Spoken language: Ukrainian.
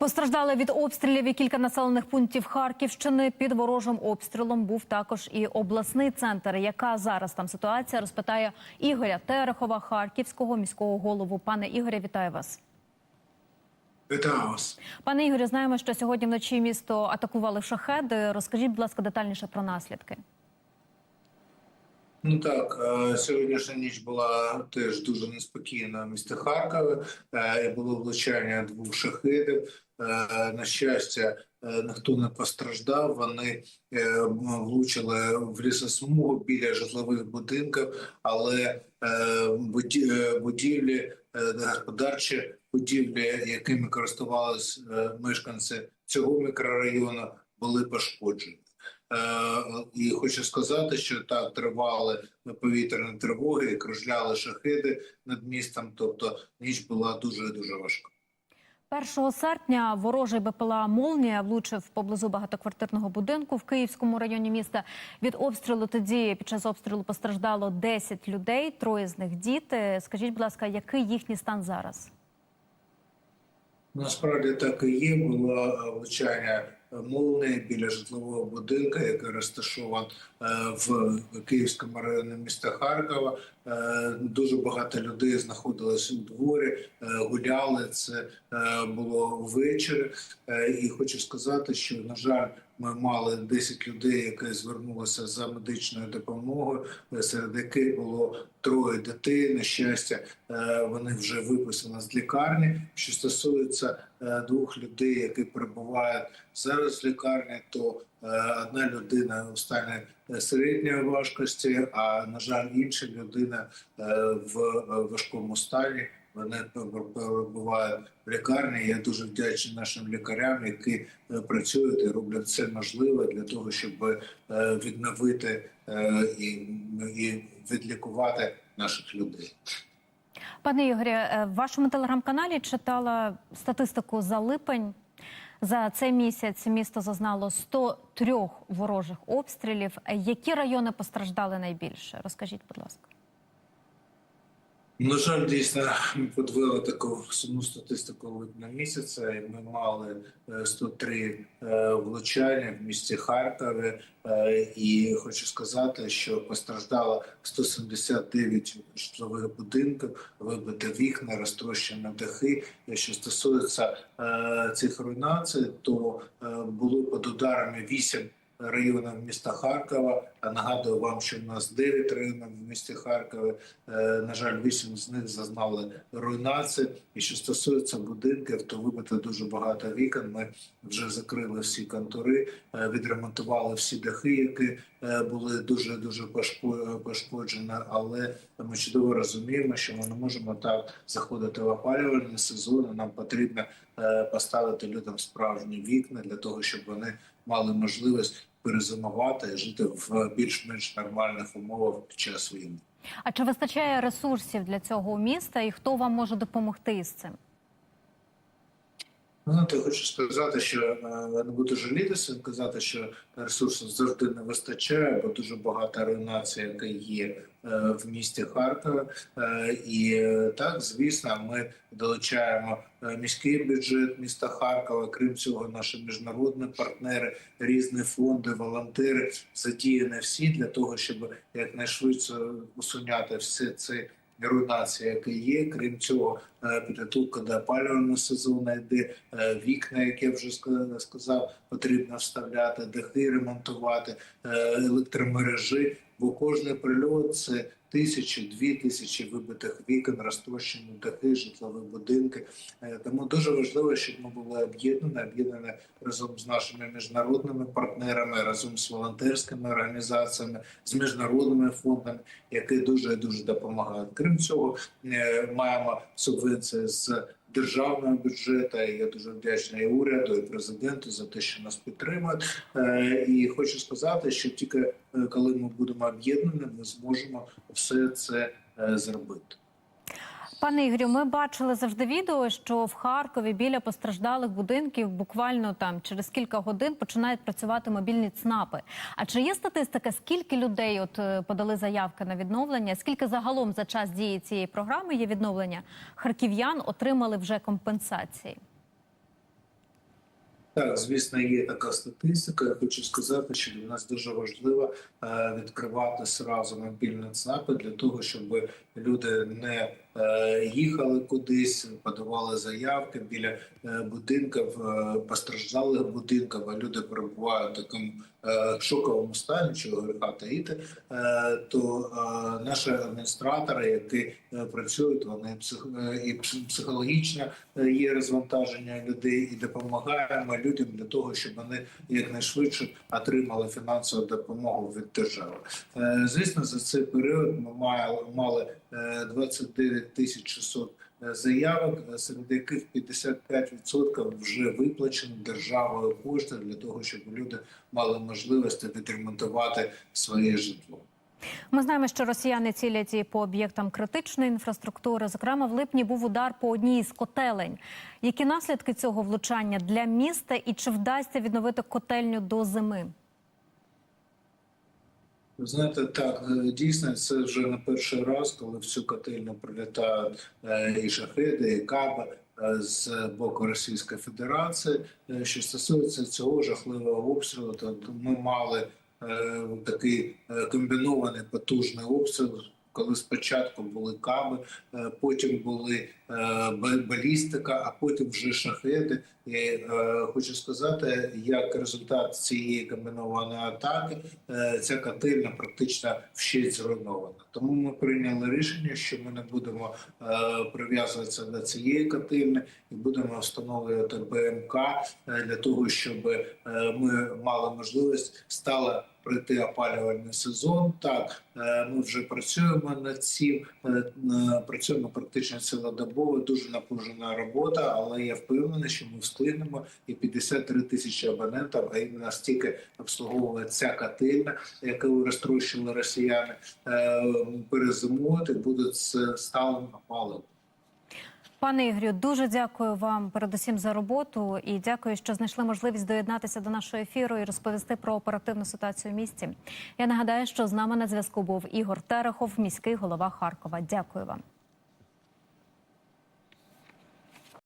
Постраждали від обстрілів і кілька населених пунктів Харківщини. Під ворожим обстрілом був також і обласний центр. Яка зараз там ситуація? Розпитає Ігоря Терехова, харківського міського голову. Пане Ігоря, вітаю вас. Вітаю вас. Пане Ігорю, знаємо, що сьогодні вночі місто атакували шахеди. Розкажіть, будь ласка, детальніше про наслідки. Ну так, е, сьогоднішня ніч була теж дуже неспокійна в місті Харкові. Е, Було влучання двох шахидів. Е, На щастя, ніхто не постраждав. Вони влучили в лісосмугу біля житлових будинків, але буді- будівлі, господарчі будівлі, якими користувалися мешканці цього мікрорайону, були пошкоджені. Е, І хочу сказати, що так тривали повітряні тривоги, кружляли шахиди над містом. Тобто ніч була дуже дуже важка. 1 серпня ворожий БПЛА Молнія влучив поблизу багатоквартирного будинку в Київському районі міста. Від обстрілу тоді під час обстрілу постраждало 10 людей, троє з них діти. Скажіть, будь ласка, який їхній стан зараз? Насправді так і є. Було влучання молнії біля житлового будинку, який розташований е, в Київському районі міста Харкова. Е, Дуже багато людей знаходилось у дворі, е, гуляли. Це е, було ввечері. Е, І хочу сказати, що на жаль, ми мали 10 людей, які звернулися за медичною допомогою, е, серед яких було троє дітей. На щастя, е, вони вже виписані з лікарні. Що стосується е, двох людей, які перебувають зараз в лікарні, то е, одна людина у стані е, середньої важкості, а на жаль, інша людина е, в е, важкому стані. Вони перебувають в лікарні. Я дуже вдячний нашим лікарям, які е, працюють і роблять все можливе для того, щоб е, відновити е, і, відлікувати наших людей. Пане Ігорі, е, в вашому телеграм-каналі читала статистику за липень. За цей місяць місто зазнало 103 ворожих обстрілів. Які райони постраждали найбільше? Розкажіть, будь ласка. На жаль, дійсно ми подвели таку сумну статистику липня місяця. Ми мали е, 103 е, влучання в місті Харкові. Е, І хочу сказати, що постраждало 179 житлових будинків, вибите вікна, розтрощені дахи. Що стосується е, цих руйнацій, то е, було під ударами 8 районів міста Харкова. Нагадую вам, що в нас 9 районів в місті Харкові. Е, На жаль, 8 з них зазнали руйнації. І що стосується будинків, то вибито дуже багато вікон. Ми вже закрили всі контури, е, відремонтували всі дахи, які е, були дуже дуже пошко- пошкоджені. Але ми чудово розуміємо, що ми не можемо так заходити в опалювальний сезон. Нам потрібно поставити людям справжні вікна для того, щоб вони мали можливість перезимувати і жити в більш-менш нормальних умовах під час війни. А чи вистачає ресурсів для цього міста, і хто вам може допомогти з цим? Ну, то хочу сказати, що е, не буду жалітися, казати, що ресурсів завжди не вистачає, бо дуже багато руйнацій, яка є е, в місті Харкові. Е, І так, звісно, ми долучаємо міський бюджет міста Харкова. Крім цього, наші міжнародні партнери, різні фонди, волонтери задіяні всі для того, щоб якнайшвидше усуняти все це руйнації, які є. Крім цього, підготовка до опалювального сезону йде е, вікна, як я вже ска- сказав, потрібно вставляти, дахи ремонтувати, е, електромережі. Бо кожний прильот це тисячі, дві тисячі вибитих вікон, розтрощені дахи, житлові будинки. Е, Тому дуже важливо, щоб ми були об'єднані, об'єднані разом з нашими міжнародними партнерами, разом з волонтерськими організаціями, з міжнародними фондами, які дуже дуже допомагають. Крім цього, е, субвенції з державного бюджету. І Я дуже вдячний і уряду і президенту за те, що нас підтримують. Е, І хочу сказати, що тільки е, коли ми будемо об'єднані, ми зможемо все це е, зробити. Пане Ігорю, ми бачили завжди відео, що в Харкові біля постраждалих будинків буквально там через кілька годин починають працювати мобільні ЦНАПи. А чи є статистика, скільки людей от е, подали заявки на відновлення? Скільки загалом за час дії цієї програми є відновлення харків'ян отримали вже компенсації? Так, звісно, є така статистика. Я хочу сказати, що для нас дуже важливо е, відкривати зразу мобільні ЦНАПи для того, щоб люди не їхали кудись, подавали заявки біля е, будинків, е, постраждалих будинків, а люди перебувають в такому е, шоковому стані, чого гріха таїти, е, то е, наші адміністратори, які е, працюють, вони е, і пс- психологічно е, є розвантаження людей і допомагаємо людям для того, щоб вони якнайшвидше отримали фінансову допомогу від держави. Е, Звісно, за цей період ми мали, мали е, 29 тисяч 600 заявок, е, серед яких 55% вже виплачені державою кошти для того, щоб люди мали можливість відремонтувати своє житло. Ми знаємо, що росіяни цілять і по об'єктам критичної інфраструктури. Зокрема, в липні був удар по одній із котелень. Які наслідки цього влучання для міста і чи вдасться відновити котельню до зими? Знаєте, так е, дійсно це вже не перший раз, коли в цю котельню прилітають е, і шахеди, і каби е, з боку Російської Федерації. Що стосується цього жахливого обстрілу, то ми мали такий комбінований потужний обстріл. Коли спочатку були каби, е, потім були е, балістика, а потім вже шахеди. І е, хочу сказати, як результат цієї комбінованої атаки, ця котельня практично вщить зруйнована. Тому ми прийняли рішення, що ми не будемо прив'язуватися до цієї котельні і будемо встановлювати БМК для того, щоб ми мали можливість стало пройти опалювальний сезон. Так, е, ми вже працюємо над цим, е, працюємо практично цілодобово, дуже напружена робота, але я впевнений, що ми встигнемо і 53 тисячі абонентів, а і настільки обслуговує ця котельня, яку розтрощили росіяни, е, перезимують будуть з сталим опаленням. Пане Ігорю, дуже дякую вам передусім за роботу і дякую, що знайшли можливість доєднатися до нашого ефіру і розповісти про оперативну ситуацію в місті. Я нагадаю, що з нами на зв'язку був Ігор Терехов, міський голова Харкова. Дякую вам.